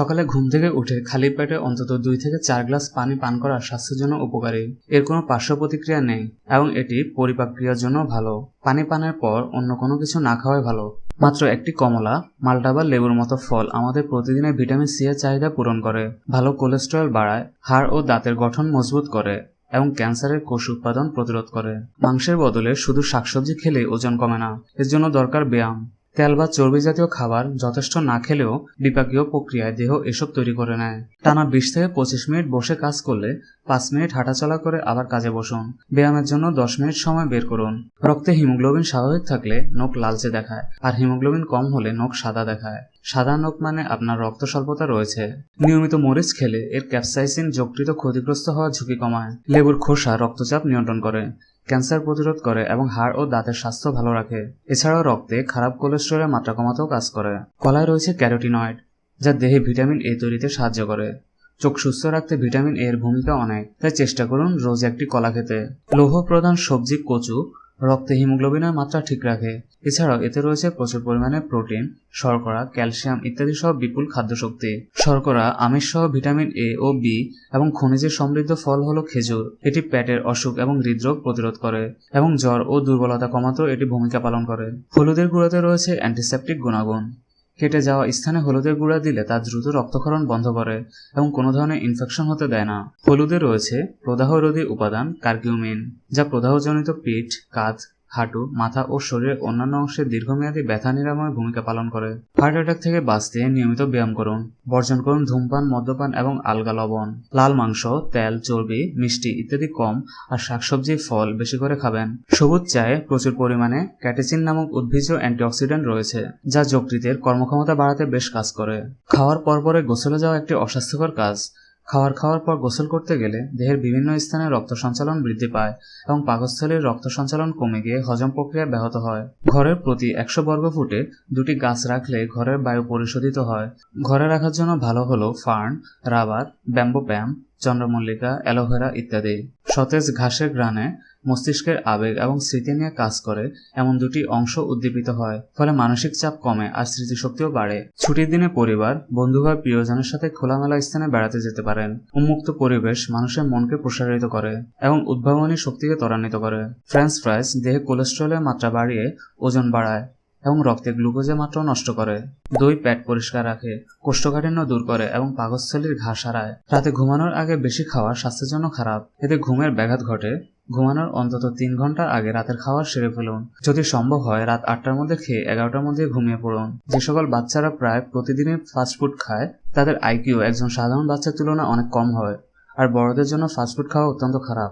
সকালে ঘুম থেকে উঠে খালি পেটে অন্তত দুই থেকে চার গ্লাস পানি পান করা স্বাস্থ্যের জন্য উপকারী। এর কোনো পার্শ্ব প্রতিক্রিয়া নেই এবং এটি পরিপাক ক্রিয়ার জন্য ভালো। পানি পানের পর অন্য কোনো কিছু না খাওয়াই ভালো। মাত্র একটি কমলা মাল্টা বা লেবুর মতো ফল আমাদের প্রতিদিনের ভিটামিন সি এর চাহিদা পূরণ করে, ভালো কোলেস্টেরল বাড়ায়, হাড় ও দাঁতের গঠন মজবুত করে এবং ক্যান্সারের কোষ উৎপাদন প্রতিরোধ করে। মাংসের বদলে শুধু শাকসবজি খেলে ওজন কমে না, এর জন্য দরকার ব্যায়াম। তেল বা চর্বি জাতীয় খাবার যথেষ্ট না খেলেও বিপাকীয় প্রক্রিয়ায় দেহ এসব তৈরি করে নেয়। টানা বিশ থেকে পঁচিশ মিনিট বসে কাজ করলে পাঁচ মিনিট হাঁটাচলা করে আবার কাজে বসুন। ব্যায়ামের জন্য দশ মিনিট সময় বের করুন। রক্তে হিমোগ্লোবিন স্বাভাবিক থাকলে নখ লালচে দেখায় আর হিমোগ্লোবিন কম হলে নখ সাদা দেখায়। সাদা নখ মানে আপনার রক্ত স্বল্পতা রয়েছে। নিয়মিত মরিচ খেলে এর ক্যাপসাইসিন যকৃত ক্ষতিগ্রস্ত হওয়ার ঝুঁকি কমায়। লেবুর খোসা রক্তচাপ নিয়ন্ত্রণ করে। ক্যান্সার প্রতিরোধ করে এবং হাড় ও দাঁতের স্বাস্থ্য ভালো রাখে। এছাড়াও রক্তে খারাপ কোলেস্টেরলের মাত্রা কমাতেও কাজ করে। কলায় রয়েছে ক্যারোটিনয়েড, যা দেহে ভিটামিন এ তৈরিতে সাহায্য করে। চোখ সুস্থ রাখতে ভিটামিন এর ভূমিকা অনেক, তাই চেষ্টা করুন রোজ একটি কলা খেতে। লৌহ প্রধান সবজি কচু রক্তে হিমোগ্লোবিনের মাত্রা ঠিক রাখে। এছাড়াও এতে রয়েছে প্রচুর পরিমাণে প্রোটিন, শর্করা, ক্যালসিয়াম ইত্যাদি সহ বিপুল খাদ্যশক্তি। শর্করা, আমিষ সহ ভিটামিন এ ও বি এবং খনিজের সমৃদ্ধ ফল হলো খেজুর। এটি পেটের অসুখ এবং হৃদরোগ প্রতিরোধ করে এবং জ্বর ও দুর্বলতা কমাতেও এটি ভূমিকা পালন করে। হলুদের গুঁড়োতে রয়েছে অ্যান্টিসেপটিক গুণাগুণ। কেটে যাওয়া স্থানে হলুদের গুঁড়া দিলে তা দ্রুত রক্তক্ষরণ বন্ধ করে এবং কোনো ধরনের ইনফেকশন হতে দেয় না। হলুদে রয়েছে প্রদাহরোধী উপাদান কার্কিউমিন যা প্রদাহজনিত পিঠ, কাঁধ হাঁটু, মাথা ও শরীরের অন্যান্য অংশে দীর্ঘমেয়াদী ব্যথা নিরাময় ভূমিকা পালন করে। হার্ট অ্যাটাক থেকে বাঁচতে নিয়মিত ব্যায়াম করুন। বর্জন করুন ধূমপান, মদ্যপান এবং আলগা লবণ। লাল মাংস, তেল, চর্বি, মিষ্টি ইত্যাদি কম আর শাকসবজি, ফল বেশি করে খাবেন। সবুজ চায়ে প্রচুর পরিমাণে ক্যাটেচিন নামক উদ্ভিজ্জ অ্যান্টিঅক্সিডেন্ট রয়েছে, যা যকৃতের কর্মক্ষমতা বাড়াতে বেশ কাজ করে। খাওয়ার পরপরে গোসলে যাওয়া একটি অস্বাস্থ্যকর কাজ। খাবার খাওয়ার পর গোসল করতে গেলে দেহের বিভিন্ন স্থানে রক্ত সঞ্চালন বৃদ্ধি পায় এবং পাকস্থলীর রক্ত সঞ্চালন কমে গিয়ে হজম প্রক্রিয়া ব্যাহত হয়। ঘরের প্রতি একশো বর্গ ফুটে দুটি গাছ রাখলে ঘরের বায়ু পরিশোধিত হয়। ঘরে রাখার জন্য ভালো হলো ফার্ন, রাবার, ব্যাম্বো প্যাম, চন্দ্রমল্লিকা, অ্যালোভেরা ইত্যাদি। সতেজ ঘাসের গ্রানে মস্তিষ্কের আবেগ এবং স্মৃতি নিয়ে কাজ করে, এমন দুটি অংশ উদ্দীপিত হয়, ফলে মানসিক চাপ কমে আর স্মৃতিশক্তিও বাড়ে। ছুটির দিনে পরিবার, বন্ধু বা প্রিয়জনের সাথে খোলামেলা স্থানে বেড়াতে যেতে পারেন। উন্মুক্ত পরিবেশ মানুষের মনকে প্রসারিত করে এবং উদ্ভাবনী শক্তিকে ত্বরান্বিত করে। ফ্রেঞ্চ ফ্রাইস দেহে কোলেস্ট্রলের মাত্রা বাড়িয়ে ওজন বাড়ায় এবং রক্তে গ্লুকোজের মাত্রা নষ্ট করে। দই পেট পরিষ্কার রাখে, কোষ্ঠকাঠিন্য দূর করে এবং পাকস্থলীর ঘাস হারায় রাতে ঘুমানোর আগে বেশি খাওয়া স্বাস্থ্যের জন্য খারাপ। এতে ঘুমের ব্যাঘাত ঘটে ঘুমানোর অন্তত তিন ঘণ্টার আগে রাতের খাবার সেরে ফেলুন। যদি সম্ভব হয়, রাত আটটার মধ্যে খেয়ে এগারোটার মধ্যে ঘুমিয়ে পড়ুন। যে সকল বাচ্চারা প্রায় প্রতিদিনই ফাস্টফুড খায়, তাদের আইকিউ একজন সাধারণ বাচ্চার তুলনায় অনেক কম হয়। আর বড়দের জন্য ফাস্টফুড খাওয়া অত্যন্ত খারাপ।